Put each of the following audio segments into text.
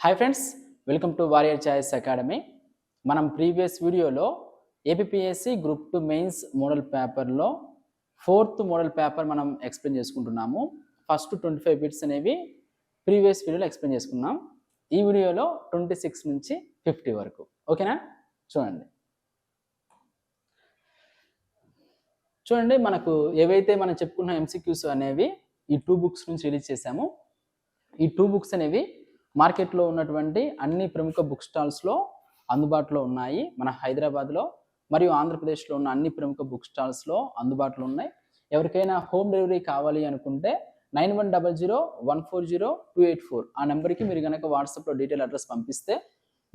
Hi friends welcome to warrior choice academy మనం previous వీడియోలో APSC group two mains model పేపర్లో fourth model paper మనం explain చేసుకుంటున్నాము. First twenty five bits అనేవి previous వీడియోలో explain చేసుకున్నాం. ఈ వీడియోలో ట్వంటీ సిక్స్ నుంచి ఫిఫ్టీ వరకు. ఓకేనా చూడండి. చూడండి మనకు ఏవైతే మనం చెప్పుకున్న ఎంసీక్యూస్ అనేవి ఈ టూ బుక్స్ నుంచి రిలీజ్ చేశాము. ఈ టూ బుక్స్ అనేవి మార్కెట్లో ఉన్నటువంటి అన్ని ప్రముఖ బుక్ స్టాల్స్లో అందుబాటులో ఉన్నాయి. మన హైదరాబాద్లో మరియు ఆంధ్రప్రదేశ్లో ఉన్న అన్ని ప్రముఖ బుక్ స్టాల్స్లో అందుబాటులో ఉన్నాయి. ఎవరికైనా హోమ్ డెలివరీ కావాలి అనుకుంటే nine one double zero one four zero two eight four ఆ నెంబర్కి మీరు కనుక వాట్సాప్లో డీటెయిల్ అడ్రస్ పంపిస్తే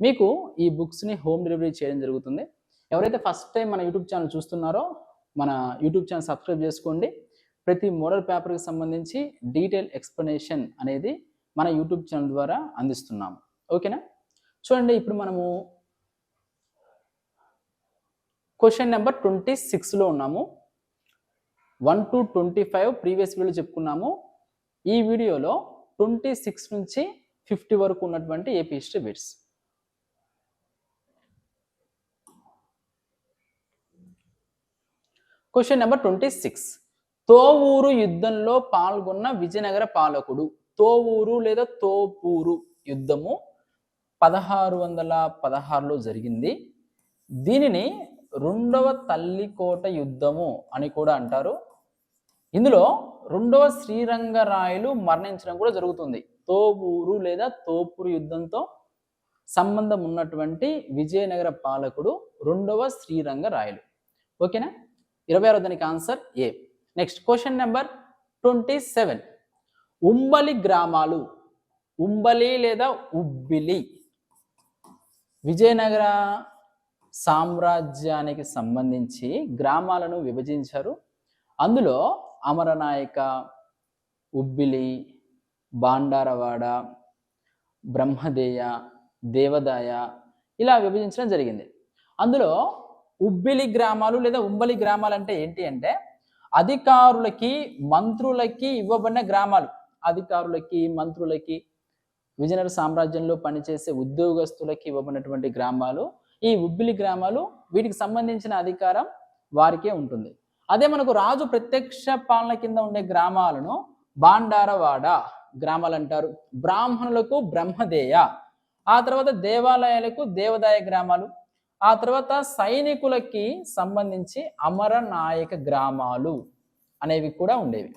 మీకు ఈ బుక్స్ని హోమ్ డెలివరీ చేయడం జరుగుతుంది. ఎవరైతే ఫస్ట్ టైం మన యూట్యూబ్ ఛానల్ చూస్తున్నారో మన యూట్యూబ్ ఛానల్ సబ్స్క్రైబ్ చేసుకోండి. ప్రతి మోడల్ పేపర్కి సంబంధించి డీటెయిల్ ఎక్స్ప్లెనేషన్ అనేది మన యూట్యూబ్ ఛానల్ ద్వారా అందిస్తున్నాము. ఓకేనా చూడండి ఇప్పుడు మనము క్వశ్చన్ నెంబర్ ట్వంటీ సిక్స్లో ఉన్నాము. One to twenty five previous video చెప్పుకున్నాము. ఈ వీడియోలో ట్వంటీ సిక్స్ నుంచి ఫిఫ్టీ వరకు ఉన్నటువంటి AP history bits question number twenty six తోవూరు యుద్ధంలో పాల్గొన్న విజయనగర పాలకుడు తోవూరు లేదా తోపూరు యుద్ధము పదహారు వందల పదహారులో జరిగింది. దీనిని రెండవ తల్లికోట యుద్ధము అని కూడా అంటారు. ఇందులో రెండవ శ్రీరంగరాయలు మరణించడం కూడా జరుగుతుంది. తోవూరు లేదా తోపూరు యుద్ధంతో సంబంధం ఉన్నటువంటి విజయనగర పాలకుడు రెండవ శ్రీరంగరాయలు. ఓకేనా? ఇరవై ఆరో దానికి answer A. Next question number twenty seven. ఉంబలి గ్రామాలు. ఉంబలి లేదా ఉబ్బిలి. విజయనగర సామ్రాజ్యానికి సంబంధించి గ్రామాలను విభజించారు. అందులో అమరనాయక ఉబ్బిలి బాండారవాడ బ్రహ్మదేయ దేవదాయ ఇలా విభజించడం జరిగింది. అందులో ఉబ్బిలి గ్రామాలు లేదా ఉంబలి గ్రామాలు అంటే ఏంటి అంటే అధికారులకి మంత్రులకి ఇవ్వబడిన గ్రామాలు. అధికారులకి మంత్రులకి విజయనగర సామ్రాజ్యంలో పనిచేసే ఉద్యోగస్తులకి ఇవ్వబడినటువంటి గ్రామాలు ఈ ఉబ్బిలి గ్రామాలు వీటికి సంబంధించిన అధికారం వారికే ఉంటుంది. అదే మనకు రాజు ప్రత్యక్ష పాలన కింద ఉండే గ్రామాలను బాండారవాడ గ్రామాలు అంటారు. బ్రాహ్మణులకు బ్రహ్మదేయ ఆ తర్వాత దేవాలయాలకు దేవదాయ గ్రామాలు ఆ తర్వాత సైనికులకి సంబంధించి అమరనాయక గ్రామాలు అనేవి కూడా ఉండేవి.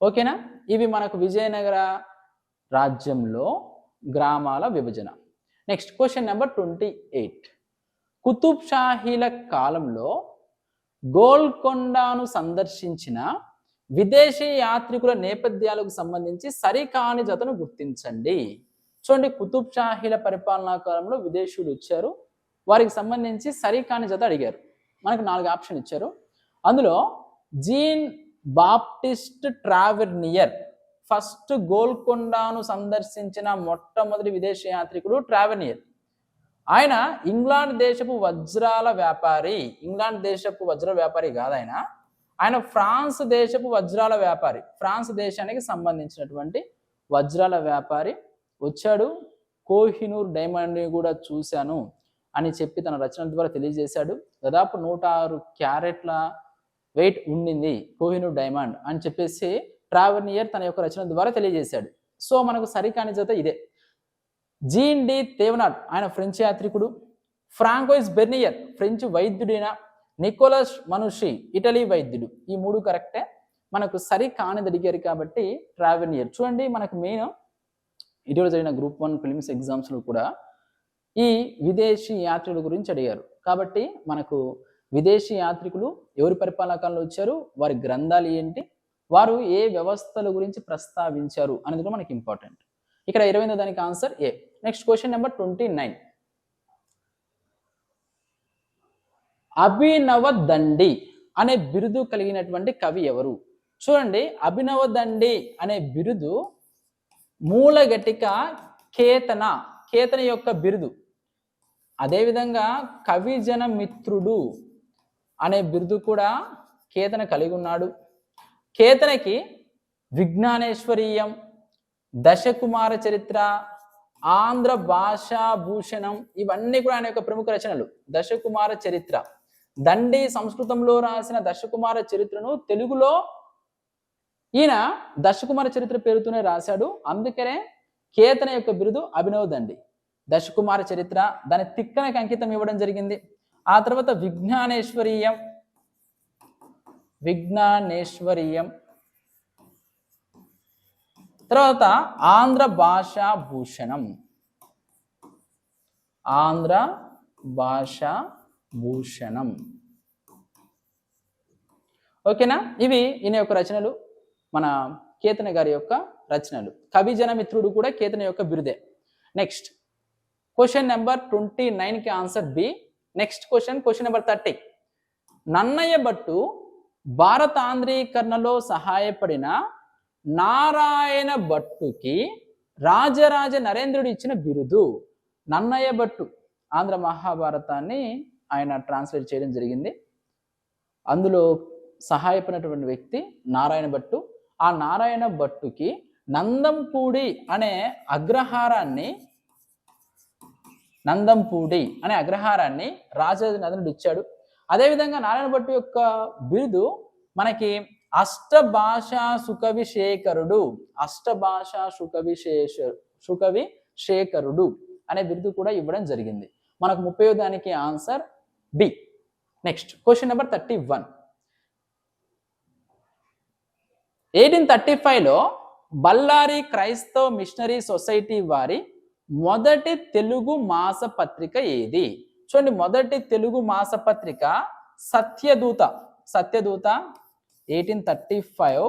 ఓకేనా? ఇవి మనకు విజయనగర రాజ్యంలో గ్రామాల విభజన. Next question number twenty eight Qutub షాహీల కాలంలో గోల్కొండను సందర్శించిన విదేశీ యాత్రికుల నేపథ్యాలకు సంబంధించి సరికాని జతను గుర్తించండి. చూడండి కుతుబ్ షాహీల పరిపాలనా కాలంలో విదేశీయులు వచ్చారు. వారికి సంబంధించి సరికాని జత అడిగారు. మనకు నాలుగు ఆప్షన్ ఇచ్చారు. అందులో జీన్ బాప్టిస్ట్ ట్రావెర్నియర్. ఫస్ట్ గోల్కొండను సందర్శించిన మొట్టమొదటి విదేశీ యాత్రికుడు ట్రావెనియర్ ఆయన ఇంగ్లాండ్ దేశపు వజ్రాల వ్యాపారి. ఇంగ్లాండ్ దేశపు వజ్ర వ్యాపారి కాదు ఆయన. ఆయన ఫ్రాన్స్ దేశపు వజ్రాల వ్యాపారి. ఫ్రాన్స్ దేశానికి సంబంధించినటువంటి వజ్రాల వ్యాపారి. వచ్చాడు. కోహినూర్ డైమండ్ని కూడా చూశాను అని చెప్పి తన రచన ద్వారా తెలియజేశాడు. దాదాపు నూట ఆరు క్యారెట్ల వెయిట్ ఉండింది కోహిను డైమండ్ అని చెప్పేసి ట్రావెనియర్ తన యొక్క రచన ద్వారా తెలియజేశాడు. సో మనకు సరికాని జత ఇదే. జీన్ డి తేవనాడ్ ఆయన ఫ్రెంచ్ యాత్రికుడు. ఫ్రాంకోయిస్ బెర్నియర్ ఫ్రెంచ్ వైద్యుడైన నికోలస్ మనుషి ఇటలీ వైద్యుడు. ఈ మూడు కరెక్టే. మనకు సరి కానిది అడిగారు కాబట్టి ట్రావెనియర్ చూడండి మనకు మెయిన్ ఇటీవల జరిగిన గ్రూప్ వన్ ఫిలిమ్స్ ఎగ్జామ్స్లో కూడా ఈ విదేశీ యాత్రికుల గురించి అడిగారు. కాబట్టి మనకు విదేశీ యాత్రికులు ఎవరి పరిపాలనా వచ్చారు వారి గ్రంథాలు ఏంటి వారు ఏ వ్యవస్థల గురించి ప్రస్తావించారు అనేది కూడా మనకి ఇంపార్టెంట్ ఇక్కడ ఇరవై దానికి answer A next question number twenty nine Abhinava Dandi అనే బిరుదు కలిగినటువంటి కవి ఎవరు? చూడండి అభినవ దండి అనే బిరుదు మూలగటిక కేతన కేతన యొక్క బిరుదు. అదేవిధంగా కవిజన మిత్రుడు అనే బిరుదు కూడా కేతన కలిగి ఉన్నాడు. కేతనకి విజ్ఞానేశ్వరీయం దశకుమార చరిత్ర ఆంధ్ర భాషా భూషణం ఇవన్నీ కూడా ఆయన యొక్క ప్రముఖ రచనలు. దశకుమార చరిత్ర. దండి సంస్కృతంలో రాసిన దశకుమార చరిత్రను తెలుగులో ఈయన దశకుమార చరిత్ర పేరుతోనే రాశాడు. అందుకనే కేతన యొక్క బిరుదు అభినవ్ దండి. దశకుమార చరిత్ర దాని తిక్కనకి అంకితం ఇవ్వడం జరిగింది. ఆ తర్వాత విజ్ఞానేశ్వరీయం విజ్ఞానేశ్వరీయం తర్వాత ఆంధ్ర భాషా భూషణం. ఆంధ్ర భాషా భూషణం. ఓకేనా? ఇవి ఈయన యొక్క రచనలు మన కేతన గారి యొక్క రచనలు. కవిజన మిత్రుడు కూడా కేతన యొక్క బిరుదే. నెక్స్ట్ క్వశ్చన్ నెంబర్ ట్వంటీ నైన్కి answer B next question question number thirty Nannaya Bhattu భారతాంధ్రీకరణలో సహాయపడిన నారాయణ భట్టుకి రాజరాజ నరేంద్రుడు ఇచ్చిన బిరుదు. నన్నయ్య భట్టు ఆంధ్ర మహాభారతాన్ని ఆయన ట్రాన్స్లేట్ చేయడం జరిగింది. అందులో సహాయపడినటువంటి వ్యక్తి నారాయణ భట్టు. ఆ నారాయణ భట్టుకి నందంపూడి అనే అగ్రహారాన్ని నందంపూడి అనే అగ్రహారాన్ని రాజరాజ నరేంద్రుడు ఇచ్చాడు. అదేవిధంగా నారాయణ భట్టు యొక్క బిరుదు మనకి అష్టభాషా సుకవి శేఖరుడు అష్టభాషా సుకవి శేష సుకవి శేఖరుడు అనే బిరుదు కూడా ఇవ్వడం జరిగింది. మనకు ముప్పై దానికి answer B. Next question number thirty one. Eighteen thirty ఫైవ్లో బల్లారి క్రైస్తవ మిషనరీ సొసైటీ వారి మొదటి తెలుగు మాసపత్రిక ఏది? చూడండి మొదటి Telugu మాసపత్రిక Satyaduta. Satyaduta eighteen thirty five.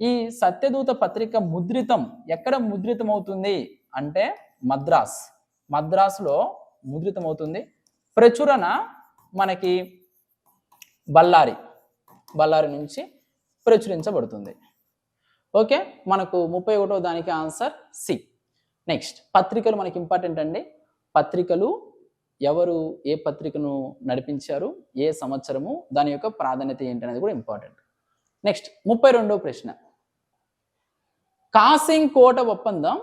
ఈ సత్యదూత పత్రిక ముద్రితం ఎక్కడ ముద్రితం అవుతుంది అంటే మద్రాస్. మద్రాసులో ముద్రితం అవుతుంది ప్రచురణ మనకి బళ్ళారి. బళ్ళారి నుంచి ప్రచురించబడుతుంది. ఓకే మనకు ముప్పై ఒకటో దానికి ఆన్సర్ సి. నెక్స్ట్ పత్రికలు మనకి ఇంపార్టెంట్ అండి. పత్రికలు ఎవరు ఏ పత్రికను నడిపించారు ఏ సంవత్సరము దాని యొక్క ప్రాధాన్యత ఏంటి అనేది కూడా ఇంపార్టెంట్ నెక్స్ట్ ముప్పై రెండో ప్రశ్న. కాసింగ్ కోట ఒప్పందం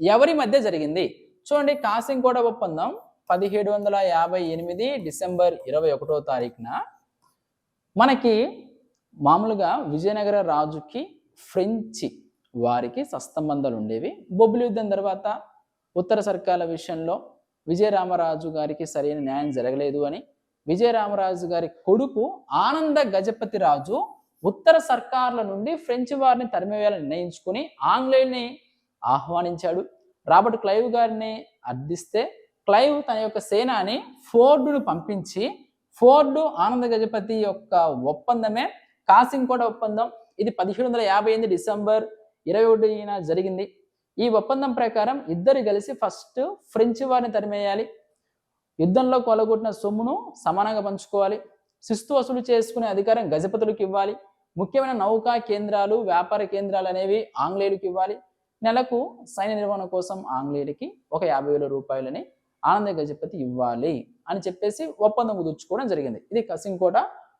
ఎవరి మధ్య జరిగింది? చూడండి కాసింగ్ కోట ఒప్పందం పదిహేడు వందల యాభై ఎనిమిది డిసెంబర్ ఇరవై ఒకటో తారీఖున మనకి మామూలుగా విజయనగర రాజుకి ఫ్రెంచి వారికి సస్తంబంధాలు ఉండేవి. బొబ్బిలి యుద్ధం తర్వాత ఉత్తర సర్కాల విషయంలో విజయరామరాజు గారికి సరైన న్యాయం జరగలేదు అని విజయరామరాజు గారి కొడుకు ఆనంద గజపతి రాజు ఉత్తర సర్కార్ల నుండి ఫ్రెంచ్ వారిని తరిమివేయాలని నిర్ణయించుకుని ఆంగ్లేయుల్ని ఆహ్వానించాడు. రాబర్ట్ క్లైవ్ గారిని అర్థిస్తే క్లైవ్ తన యొక్క సేనాని ఫోర్డును పంపించి ఫోర్డు ఆనంద గజపతి యొక్క ఒప్పందమే కాసింకోట ఒప్పందం. ఇది పదిహేడు వందల యాభై ఎనిమిది డిసెంబర్ ఇరవై ఒకటిన జరిగింది. ఈ ఒప్పందం ప్రకారం ఇద్దరు కలిసి ఫస్ట్ ఫ్రెంచ్ వారిని తరిమేయాలి. యుద్ధంలో కొలగొట్టిన సొమ్మును సమానంగా పంచుకోవాలి. శిస్తు వసూలు చేసుకునే అధికారం గజపతులకు ఇవ్వాలి. ముఖ్యమైన నౌకా కేంద్రాలు వ్యాపార కేంద్రాలు అనేవి ఆంగ్లేయులకు ఇవ్వాలి. నెలకు సైన్య నిర్వహణ కోసం ఆంగ్లేయులకి ఒక యాభై వేల రూపాయలని ఆనంద గజపతి ఇవ్వాలి అని చెప్పేసి ఒప్పందం కుదుర్చుకోవడం జరిగింది. ఇది కసింకోట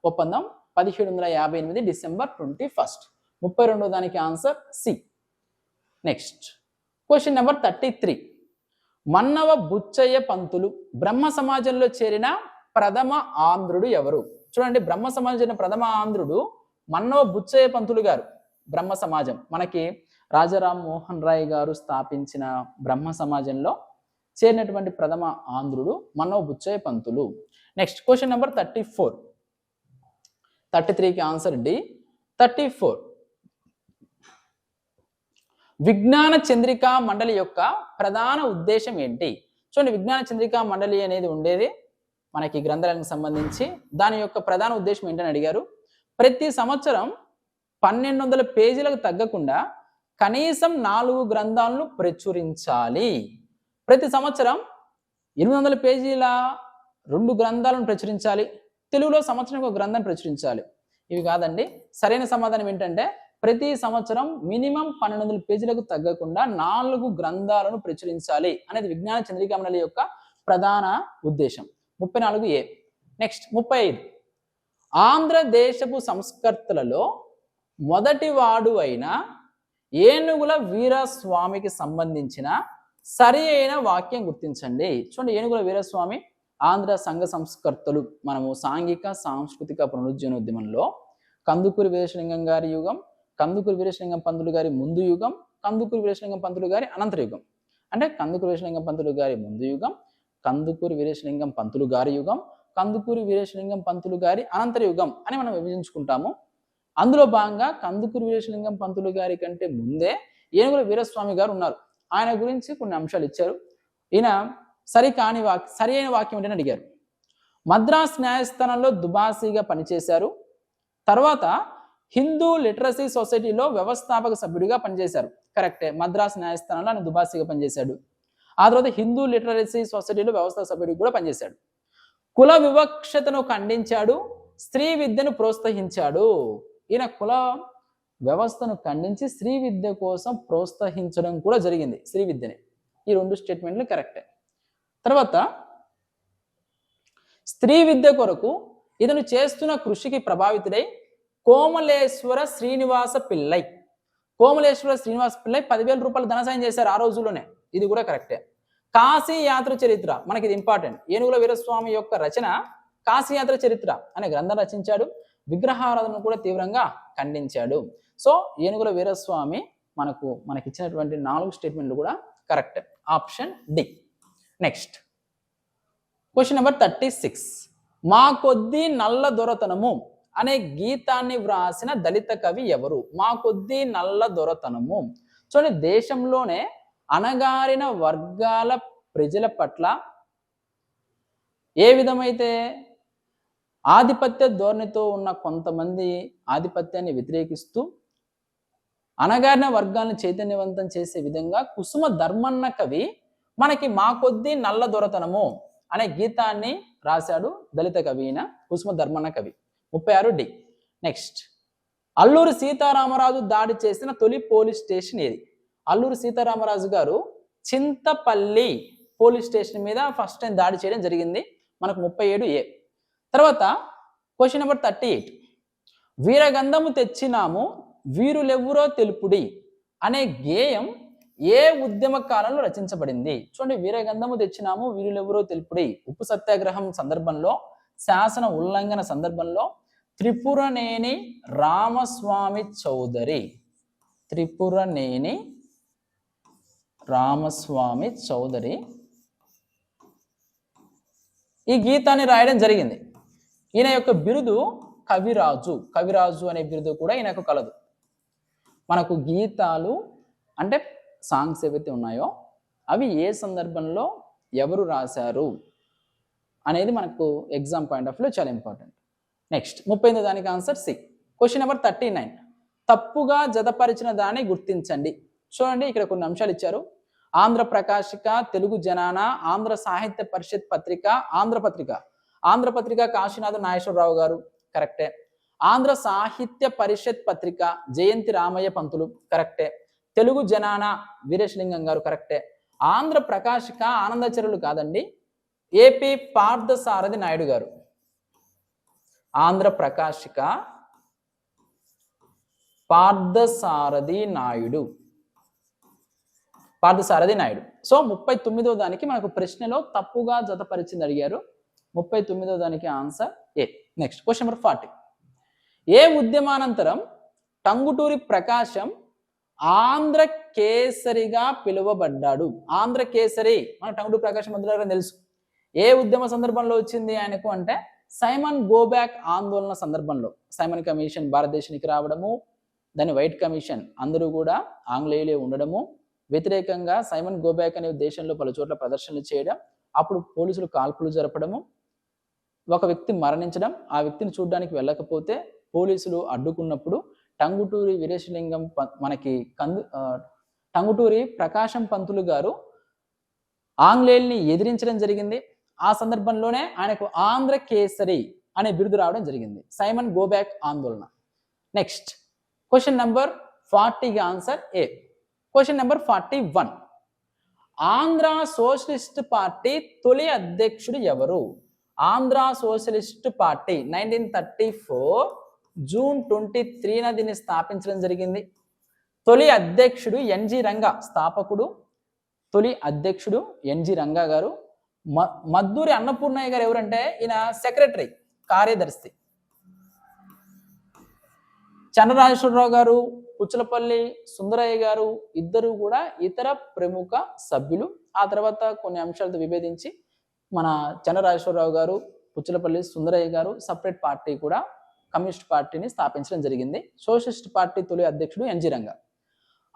ఒప్పందం పదిహేడు వందల యాభై ఎనిమిది డిసెంబర్ ట్వంటీ ఫస్ట్. ముప్పై రెండో దానికి answer C. Next question number thirty three Mannava Butchaiah Pantulu Brahma సమాజంలో చేరిన ప్రథమ ఆంధ్రుడు ఎవరు? చూడండి బ్రహ్మ సమాజం ప్రథమ ఆంధ్రుడు మన్నవ బుచ్చయ్య పంతులు గారు. బ్రహ్మ సమాజం. మనకి రాజారాం మోహన్ రాయ్ గారు స్థాపించిన బ్రహ్మ సమాజంలో చేరినటువంటి ప్రథమ ఆంధ్రుడు Mannava Butchaiah Pantulu. Next question number thirty four thirty త్రీకి answer D. Thirty four Vijnana Chandrika Mandali యొక్క ప్రధాన ఉద్దేశం ఏంటి? చూడండి విజ్ఞాన చంద్రికా మండలి అనేది ఉండేది మనకి గ్రంథాలకు సంబంధించి. దాని యొక్క ప్రధాన ఉద్దేశం ఏంటని అడిగారు? ప్రతి సంవత్సరం పన్నెండు వందల పేజీలకు తగ్గకుండా కనీసం నాలుగు గ్రంథాలను ప్రచురించాలి. ప్రతి సంవత్సరం ఎనిమిది వందల పేజీల రెండు గ్రంథాలను ప్రచురించాలి. తెలుగులో సంవత్సరం ఒక గ్రంథాన్ని ప్రచురించాలి. ఇవి కాదండి. సరైన సమాధానం ఏంటంటే ప్రతి సంవత్సరం మినిమం పన్నెండు వందల పేజీలకు తగ్గకుండా నాలుగు గ్రంథాలను ప్రచురించాలి అనేది విజ్ఞాన చంద్రికా మండలి యొక్క ప్రధాన ఉద్దేశం. ముప్పై నాలుగు ఏ. నెక్స్ట్ ముప్పై ఐదు. ఆంధ్రదేశపు సంస్కర్తలలో మొదటివాడు అయిన ఏనుగుల వీరస్వామికి సంబంధించిన సరి అయిన వాక్యం గుర్తించండి. చూడండి ఏనుగుల వీరస్వామి ఆంధ్ర సంఘ సంస్కర్తలు. మనము సాంఘిక సాంస్కృతిక పునరుజ్జీవనోద్యమంలో కందుకూరి వీరేశలింగం గారి యుగం కందుకూరి వీరేశలింగం పంతులు గారి ముందు యుగం కందుకూరి వీరేశలింగం పంతులు గారి అనంతర యుగం. అంటే కందుకూరి వీరేశలింగం పంతులు గారి ముందు యుగం కందుకూరి వీరేశలింగం పంతులు గారి యుగం కందుకూరి వీరేశలింగం పంతులు గారి అనంతర యుగం అని మనం విభజించుకుంటాము. అందులో భాగంగా కందుకూరి వీరేశలింగం పంతులు గారి కంటే ముందే ఏనుగుల వీరస్వామి గారు ఉన్నారు. ఆయన గురించి కొన్ని అంశాలు ఇచ్చారు. ఈయన సరి కాని వాక్ సరి అయిన వాక్యం ఏంటని అడిగారు. మద్రాస్ న్యాయస్థానంలో దుబాసీగా పనిచేశారు. తర్వాత హిందూ లిటరసీ సొసైటీలో వ్యవస్థాపక సభ్యుడిగా పనిచేశారు. కరెక్టే. మద్రాస్ న్యాయస్థానంలో ఆయన దుబాసీగా పనిచేశాడు. ఆ తర్వాత హిందూ లిటరసీ సొసైటీలో వ్యవస్థాపక సభ్యుడికి కూడా పనిచేశాడు. కుల వివక్షతను ఖండించాడు. స్త్రీ విద్యను ప్రోత్సహించాడు. ఈయన కుల వ్యవస్థను ఖండించి స్త్రీ విద్య కోసం ప్రోత్సహించడం కూడా జరిగింది. స్త్రీ విద్యని. ఈ రెండు స్టేట్మెంట్లు కరెక్టే. తర్వాత స్త్రీ విద్య కొరకు ఇతను చేస్తున్న కృషికి ప్రభావితుడై కోమలేశ్వర శ్రీనివాస పిల్లై కోమలేశ్వర శ్రీనివాస పిల్లై పదివేల రూపాయలు ధనసాయం చేశారు ఆ రోజుల్లోనే. ఇది కూడా కరెక్టే. కాశీ యాత్ర చరిత్ర మనకి ఇది ఇంపార్టెంట్. ఏనుగుల వీరస్వామి యొక్క రచన కాశీయాత్ర చరిత్ర అనే గ్రంథం రచించాడు. విగ్రహారాధనను కూడా తీవ్రంగా ఖండించాడు. సో ఏనుగుల వీరస్వామి మనకు మనకి ఇచ్చినటువంటి నాలుగు స్టేట్మెంట్లు కూడా correct. Option D. Next. Question number thirty six. మా కొద్ది నల్ల దొరతనము అనే గీతాన్ని వ్రాసిన దళిత కవి ఎవరు? మా కొద్దీ నల్ల దొరతనము. చూడండి దేశంలోనే అణగారిన వర్గాల ప్రజల పట్ల ఏ విధమైతే ఆధిపత్య ధోరణితో ఉన్న కొంతమంది ఆధిపత్యాన్ని వ్యతిరేకిస్తూ అణగారిన వర్గాలను చైతన్యవంతం చేసే విధంగా కుసుమ ధర్మన్న కవి మనకి మా కొద్దీ నల్ల దొరతనము అనే గీతాన్ని రాశాడు దళిత కవి అయిన కుసుమ ధర్మన్న కవి. ముప్పై ఆరు డి. నెక్స్ట్ అల్లూరు సీతారామరాజు దాడి చేసిన తొలి పోలీస్ స్టేషన్ ఏది? అల్లూరు సీతారామరాజు గారు చింతపల్లి పోలీస్ స్టేషన్ మీద ఫస్ట్ టైం దాడి చేయడం జరిగింది. మనకు ముప్పై ఏడు ఏ. తర్వాత క్వశ్చన్ నెంబర్ థర్టీ ఎయిట్. వీరగంధము తెచ్చినాము వీరులెవ్వరో తెలుపుడి అనే గేయం ఏ ఉద్యమ కాలంలో రచించబడింది? చూడండి వీరగంధము తెచ్చినాము వీరులెవరో తెలుపుడి. ఉప్పు సత్యాగ్రహం సందర్భంలో శాసన ఉల్లంఘన సందర్భంలో త్రిపురనేని రామస్వామి చౌదరి. త్రిపురనేని రామస్వామి చౌదరి. ఈ గీతాన్ని రాయడం జరిగింది. ఈయన యొక్క బిరుదు కవిరాజు. కవిరాజు అనే బిరుదు కూడా ఈయనకు కలదు. మనకు గీతాలు అంటే సాంగ్స్ ఏవైతే ఉన్నాయో అవి ఏ సందర్భంలో ఎవరు రాశారు అనేది మనకు ఎగ్జామ్ పాయింట్ ఆఫ్ వ్యూ చాలా ఇంపార్టెంట్ నెక్స్ట్ ముప్పై దానికి answer C question number thirty nine తప్పుగా జతపరిచిన దాన్ని గుర్తించండి. చూడండి ఇక్కడ కొన్ని అంశాలు ఇచ్చారు. ఆంధ్ర ప్రకాశిక తెలుగు జనాన ఆంధ్ర సాహిత్య పరిషత్ పత్రిక ఆంధ్ర పత్రిక. ఆంధ్ర పత్రిక కాశీనాథ నాగేశ్వరరావు గారు. కరెక్టే ఆంధ్ర సాహిత్య పరిషత్ పత్రిక జయంతి రామయ్య పంతులు. కరెక్టే తెలుగు జనాన వీరేశలింగం గారు. కరెక్టే ఆంధ్ర ప్రకాశిక ఆనందచరులు కాదండి. ఏపీ పార్థసారథి నాయుడు గారు. ఆంధ్ర ప్రకాశిక పార్థసారథి నాయుడు. పార్థసారథి నాయుడు. సో ముప్పై తొమ్మిదో దానికి మనకు ప్రశ్నలో తప్పుగా జతపరిచింది అడిగారు. ముప్పై తొమ్మిదో దానికి answer A? Next question number forty. ఏ ఉద్యమానంతరం టంగుటూరి ప్రకాశం ఆంధ్ర కేసరిగా పిలువబడ్డాడు? ఆంధ్ర కేసరి మన టంగుటూరి ప్రకాశం మధ్యలో తెలుసు. ఏ ఉద్యమ సందర్భంలో వచ్చింది ఆయనకు అంటే సైమన్ గోబ్యాక్ ఆందోళన సందర్భంలో సైమన్ కమిషన్ భారతదేశానికి రావడము దాని వైట్ కమిషన్ అందరూ కూడా ఆంగ్లేయులే ఉండడము వ్యతిరేకంగా సైమన్ గోబ్యాక్ అనే దేశంలో పలు చోట్ల ప్రదర్శనలు చేయడం అప్పుడు పోలీసులు కాల్పులు జరపడము ఒక వ్యక్తి మరణించడం ఆ వ్యక్తిని చూడడానికి వెళ్ళకపోతే పోలీసులు అడ్డుకున్నప్పుడు టంగుటూరి వీరేశలింగం మనకి కందు టంగుటూరి ప్రకాశం పంతులు గారు ఆంగ్లేయుల్ని ఎదిరించడం జరిగింది. ఆ సందర్భంలోనే ఆయనకు ఆంధ్ర కేసరి అనే బిరుదు రావడం జరిగింది. సైమన్ గోబ్యాక్ ఆందోళన. నెక్స్ట్ క్వశ్చన్ నెంబర్ ఫార్టీకి answer A question number forty one Andhra socialist party తొలి అధ్యక్షుడు ఎవరు? Andhra socialist party nineteen thirty four June twenty త్రీన దీన్ని స్థాపించడం జరిగింది. తొలి అధ్యక్షుడు ఎన్జి రంగా స్థాపకుడు. తొలి అధ్యక్షుడు ఎన్జి రంగా గారు. మద్దూరి అన్నపూర్ణయ్య గారు ఎవరంటే ఈయన సెక్రటరీ కార్యదర్శి. చంద్రరాజేశ్వరరావు గారు పుచ్చలపల్లి సుందరయ్య గారు ఇద్దరు కూడా ఇతర ప్రముఖ సభ్యులు. ఆ తర్వాత కొన్ని అంశాలతో విభేదించి మన చంద్రరాజేశ్వరరావు గారు పుచ్చలపల్లి సుందరయ్య గారు సపరేట్ పార్టీ కూడా కమ్యూనిస్ట్ పార్టీని స్థాపించడం జరిగింది. సోషలిస్ట్ పార్టీ తొలి అధ్యక్షుడు ఎన్జీ రంగా.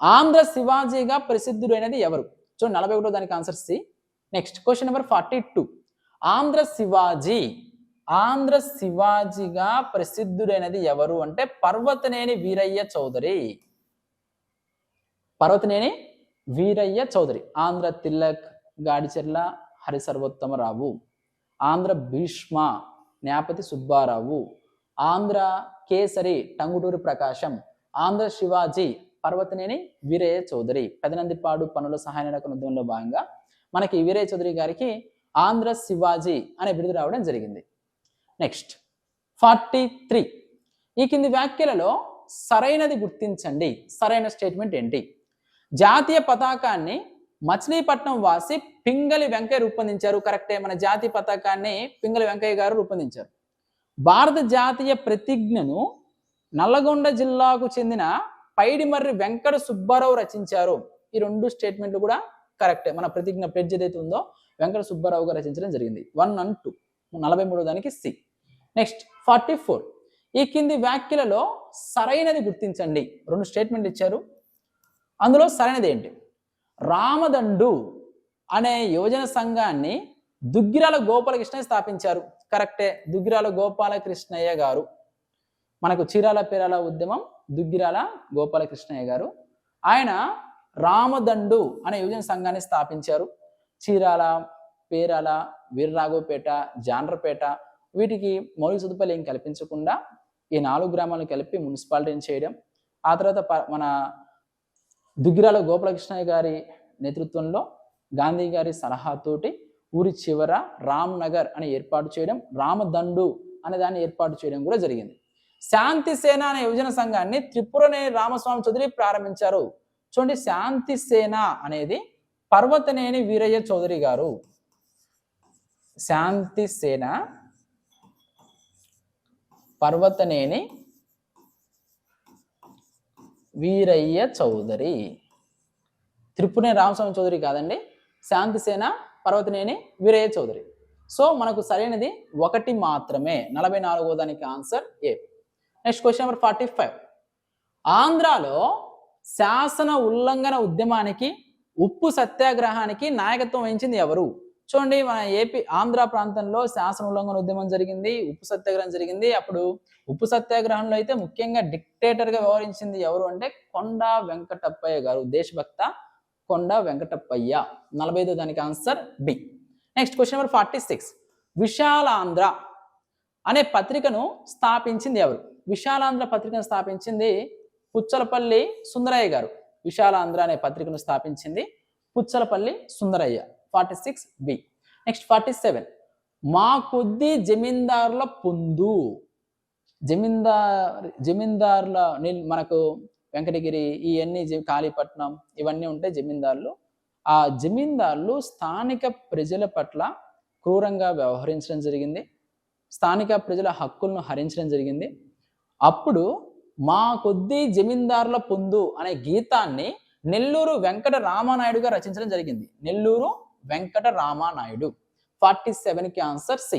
ఆంధ్ర శివాజీగా ప్రసిద్ధుడైనది ఎవరు? చూడండి నలభై ఒకటో దానికి answer C. Next question number forty two Andhra Shivaji Andhra శివాజీగా ప్రసిద్ధుడైనది ఎవరు అంటే పర్వతనేని వీరయ్య చౌదరి. పర్వతనేని వీరయ్య చౌదరి. ఆంధ్ర తిల్లక్ గాడిచెర్ల హరిసర్వోత్తమరావు. ఆంధ్ర భీష్మ న్యాపతి సుబ్బారావు. ఆంధ్ర కేసరి టంగుటూరి ప్రకాశం. ఆంధ్ర శివాజీ పర్వతనేని వీరయ్య చౌదరి. పెదనందిపాడు పనుల సహాయ నిరాకరణ ఉద్యమంలో భాగంగా మనకి వీరే చౌదరి గారికి ఆంధ్ర శివాజీ అనే బిరుదు రావడం జరిగింది. నెక్స్ట్ ఫార్టీ త్రీ ఈ కింది వ్యాఖ్యలలో సరైనది గుర్తించండి. సరైన స్టేట్మెంట్ ఏంటి? జాతీయ పతాకాన్ని మచిలీపట్నం వాసి పింగళి వెంకయ్య రూపొందించారు. కరెక్టే మన జాతీయ పతాకాన్ని పింగళి వెంకయ్య గారు రూపొందించారు. భారత జాతీయ ప్రతిజ్ఞను నల్లగొండ జిల్లాకు చెందిన పైడిమర్రి వెంకట సుబ్బారావు రచించారు. ఈ రెండు స్టేట్మెంట్లు కూడా కరెక్టే. మన ప్రతిజ్ఞ ప్లెడ్జ్ ఏదైతే ఉందో వెంకట సుబ్బారావు గారు రచించడం జరిగింది. వన్ అండ్ టూ నలభై మూడో దానికి సి. నెక్స్ట్ ఫార్టీ ఫోర్ ఈ కింది వ్యాఖ్యలలో సరైనది గుర్తించండి. రెండు స్టేట్మెంట్ ఇచ్చారు. అందులో సరైనది ఏంటి? రామదండు అనే యువజన సంఘాన్ని దుగ్గిరాల గోపాలకృష్ణయ్య స్థాపించారు. కరెక్టే. దుగ్గిరాల గోపాలకృష్ణయ్య గారు. మనకు చీరాల పేరాల ఉద్యమం దుగ్గిరాల గోపాలకృష్ణయ్య గారు. ఆయన రామదండు అనే యువజన సంఘాన్ని స్థాపించారు. చీరాల పేరాల వీర్రాఘవపేట జాండ్రపేట వీటికి మౌలిక సదుపాయాలు ఏం కల్పించకుండా ఈ నాలుగు గ్రామాలను కలిపి మున్సిపాలిటీని చేయడం ఆ తర్వాత మన దుగ్గిరాల గోపాలకృష్ణయ్య గారి నేతృత్వంలో గాంధీ గారి సలహాతోటి ఊరి చివర రామ్ నగర్ అని ఏర్పాటు చేయడం రామదండు అనే దాన్ని ఏర్పాటు చేయడం కూడా జరిగింది. శాంతి సేన అనే యువజన సంఘాన్ని త్రిపురనే రామస్వామి చౌదరి ప్రారంభించారు. చూడండి శాంతి సేన అనేది పర్వతనేని వీరయ్య చౌదరి గారు. శాంతి సేన పర్వతనేని వీరయ్య చౌదరి. త్రిపునే రామస్వామి చౌదరి కాదండి. శాంతిసేన పర్వతనేని వీరయ్య చౌదరి. సో మనకు సరైనది ఒకటి మాత్రమే. నలభై నాలుగో దానికి answer A. Next question number forty five. ఆంధ్రాలో శాసన ఉల్లంఘన ఉద్యమానికి ఉప్పు సత్యాగ్రహానికి నాయకత్వం వహించింది ఎవరు? చూడండి మన ఏపీ ఆంధ్ర ప్రాంతంలో శాసన ఉల్లంఘన ఉద్యమం జరిగింది ఉప్పు సత్యాగ్రహం జరిగింది. అప్పుడు ఉప్పు సత్యాగ్రహంలో అయితే ముఖ్యంగా డిక్టేటర్గా వ్యవహరించింది ఎవరు అంటే కొండ వెంకటప్పయ్య గారు దేశభక్త కొండ వెంకటప్పయ్య. నలభై ఐదో దానికి answer B next question number forty six Visalandhra అనే పత్రికను స్థాపించింది ఎవరు? విశాలాంధ్ర పత్రికను స్థాపించింది పుచ్చలపల్లి సుందరయ్య గారు విశాలాంధ్ర అనే పత్రికను స్థాపించింది Puchalapalli Sundarayya forty six B next forty seven మా కొద్ది జమీందారుల పొందు. జమీందార్ జమీందారుల మనకు వెంకటగిరి ఇవన్నీ కాళీపట్నం ఇవన్నీ ఉంటాయి జమీందారులు. ఆ జమీందారులు స్థానిక ప్రజల పట్ల క్రూరంగా వ్యవహరించడం జరిగింది. స్థానిక ప్రజల హక్కులను హరించడం జరిగింది. అప్పుడు మా కొద్ది జమీందారుల పొందు అనే గీతాన్ని నెల్లూరు వెంకట రామానాయుడుగా రచించడం జరిగింది. నెల్లూరు వెంకట రామానాయుడు. ఫార్టీ సెవెన్కి answer C.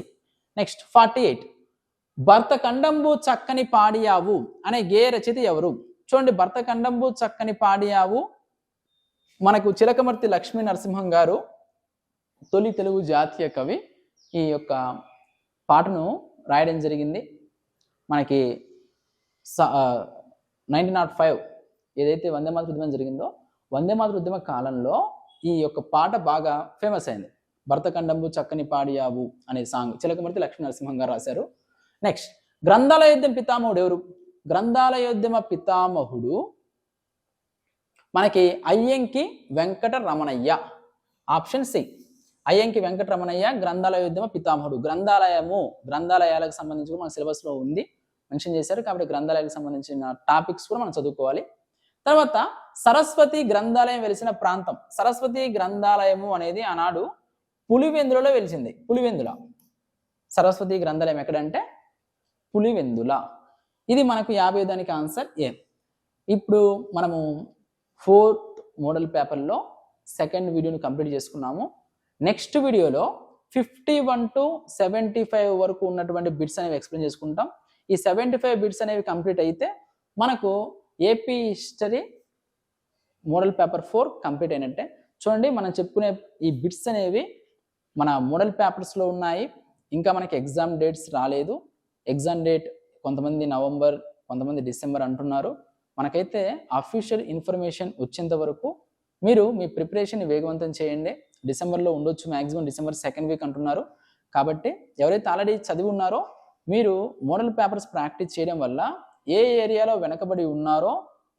Next forty eight. భర్త కండంబు చక్కని పాడియావు అనే గే రచయిత ఎవరు? చూడండి భర్త కండంబు చక్కని పాడియావు. మనకు చిలకమర్తి లక్ష్మీ నరసింహం గారు తొలి తెలుగు జాతీయ కవి ఈ యొక్క పాటను రాయడం జరిగింది. మనకి నైన్టీన్ నాట్ ఫైవ్ ఏదైతే వందే మాతృ ఉద్యమం జరిగిందో వందే మాతృ ఉద్యమ కాలంలో ఈ యొక్క పాట బాగా ఫేమస్ అయింది. భర్తఖండంబు చక్కని పాడియావు అనే సాంగ్. చిలకమర్తి లక్ష్మీ నరసింహం గారు రాశారు. నెక్స్ట్ గ్రంథాలయోద్యమ పితామహుడు ఎవరు? గ్రంథాలయోద్యమ పితామహుడు మనకి అయ్యంకి వెంకట రమణయ్య ఆప్షన్ సి అయ్యంకి వెంకట రమణయ్య గ్రంథాలయోద్యమ పితామహుడు. గ్రంథాలయము గ్రంథాలయాలకు సంబంధించి మన సిలబస్లో ఉంది. మెన్షన్ చేశారు. కాబట్టి గ్రంథాలయాలకు సంబంధించిన టాపిక్స్ కూడా మనం చదువుకోవాలి. తర్వాత సరస్వతి గ్రంథాలయం వెలిసిన ప్రాంతం. సరస్వతి గ్రంథాలయము అనేది ఆనాడు పులివెందులలో వెలిసింది. పులివెందుల. సరస్వతి గ్రంథాలయం ఎక్కడంటే? పులివెందుల. ఇది మనకు యాభై దానికి ఆన్సర్ ఏ. ఇప్పుడు మనము ఫోర్త్ మోడల్ పేపర్లో సెకండ్ వీడియోని కంప్లీట్ చేసుకున్నాము. నెక్స్ట్ వీడియోలో fifty one to seventy five వరకు ఉన్నటువంటి బిట్స్ అనేవి ఎక్స్ప్లెయిన్ చేసుకుంటాం. ఈ సెవెంటీ ఫైవ్ బిట్స్ అనేవి కంప్లీట్ అయితే మనకు AP history model paper four complete అయినట్టే. చూడండి మనం చెప్పుకునే ఈ బిట్స్ అనేవి మన మోడల్ పేపర్స్లో ఉన్నాయి. ఇంకా మనకి ఎగ్జామ్ డేట్స్ రాలేదు. ఎగ్జామ్ డేట్ కొంతమంది నవంబర్ కొంతమంది డిసెంబర్ అంటున్నారు. మనకైతే అఫీషియల్ ఇన్ఫర్మేషన్ వచ్చేంత వరకు మీరు మీ ప్రిపరేషన్ వేగవంతం చేయండి. డిసెంబర్లో ఉండొచ్చు మ్యాక్సిమం డిసెంబర్ సెకండ్ వీక్ అంటున్నారు. కాబట్టి ఎవరైతే ఆల్రెడీ చదివి ఉన్నారో మీరు మోడల్ పేపర్స్ ప్రాక్టీస్ చేయడం వల్ల ఏ ఏరియాలో వెనకబడి ఉన్నారో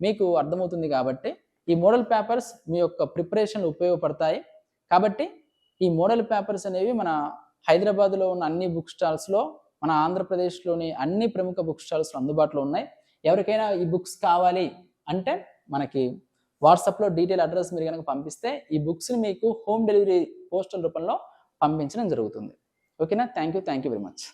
మీకు అర్థమవుతుంది కాబట్టి ఈ మోడల్ పేపర్స్ మీ యొక్క ప్రిపరేషన్లు ఉపయోగపడతాయి. కాబట్టి ఈ మోడల్ పేపర్స్ అనేవి మన హైదరాబాద్లో ఉన్న అన్ని బుక్ స్టాల్స్లో మన ఆంధ్రప్రదేశ్లోని అన్ని ప్రముఖ బుక్ స్టాల్స్లో అందుబాటులో ఉన్నాయి. ఎవరికైనా ఈ బుక్స్ కావాలి అంటే మనకి వాట్సాప్లో డీటెయిల్ అడ్రస్ మీరు కనుక పంపిస్తే ఈ బుక్స్ని మీకు హోమ్ డెలివరీ పోస్టల్ రూపంలో పంపించడం జరుగుతుంది. ఓకేనా? Thank you thank you very much.